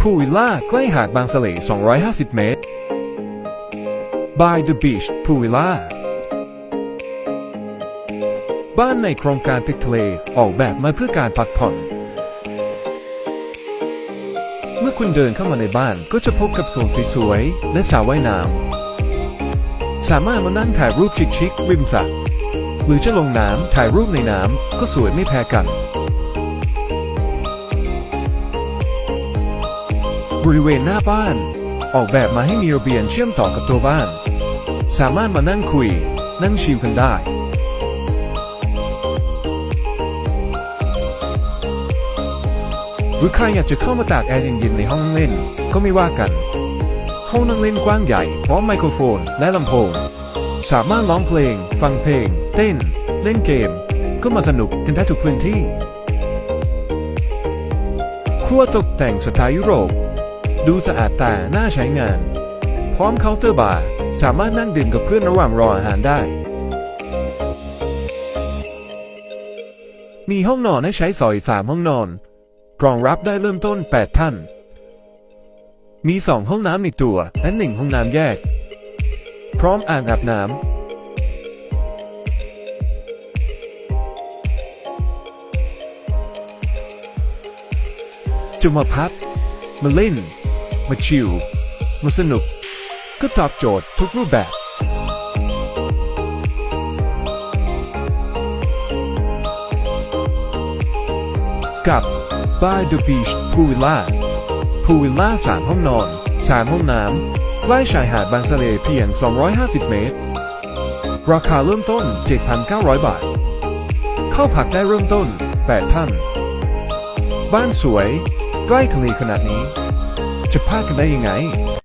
พูวิลล่าใกล้หาดบางสะเล250 เมตร By the Beach พูวิลล่าบ้านในโครงการติดทะเลออกแบบมาเพื่อการพักผ่อน เมื่อคุณเดินเข้ามาในบ้านก็จะพบกับสวนสวยๆและสระว่ายน้ำสามารถมานั่งถ่ายรูปชิคๆริมสระหรือจะลงน้ำถ่ายรูปในน้ำก็สวยไม่แพ้กัน บริเวณหน้าบ้าน ออกแบบมาให้มีระเบียงเชื่อมต่อกับตัวบ้าน สามารถมานั่งคุย นั่งชิลกันได้ หรือใครอยากจะเข้ามาตากแอร์เย็นๆในห้องนั่งเล่น ก็ไม่ว่ากัน ห้องนั่งเล่นกว้างใหญ่ พร้อมไมโครโฟนและลำโพง สามารถร้องเพลง ฟังเพลง เต้น เล่นเกม ก็มาสนุกกันได้ทุกพื้นที่ครัวตกแต่งสไตล์ยุโรป ดูสะอาดตาน่าใช้งาน พร้อมเคาน์เตอร์บาร์สามารถนั่งดื่มกับเพื่อนระหว่างรออาหารได้ มีห้องนอนให้ใช้สอยสามห้องนอน รองรับได้เริ่มต้น 8 ท่าน มีสองห้องน้ำในตัวและหนึ่งห้องน้ำแยก พร้อมอ่างอาบน้ำจะมาพักมาเล่น มาชิลมาสนุก ก็ตอบโจทย์ทุกรูปแบบ กับ By the Beach Pool Villa Pool Villa 3ห้องนอน3ห้องน้ำใกล้ชายหาดบางสะเลเพียง 250 เมตร ราคาเริ่มต้น 7,900 บาท เข้าพักได้เริ่มต้น 8 ท่าน บ้านสวย ใกล้ทะเลขนาดนี้ จะพลาดกันได้ยังไง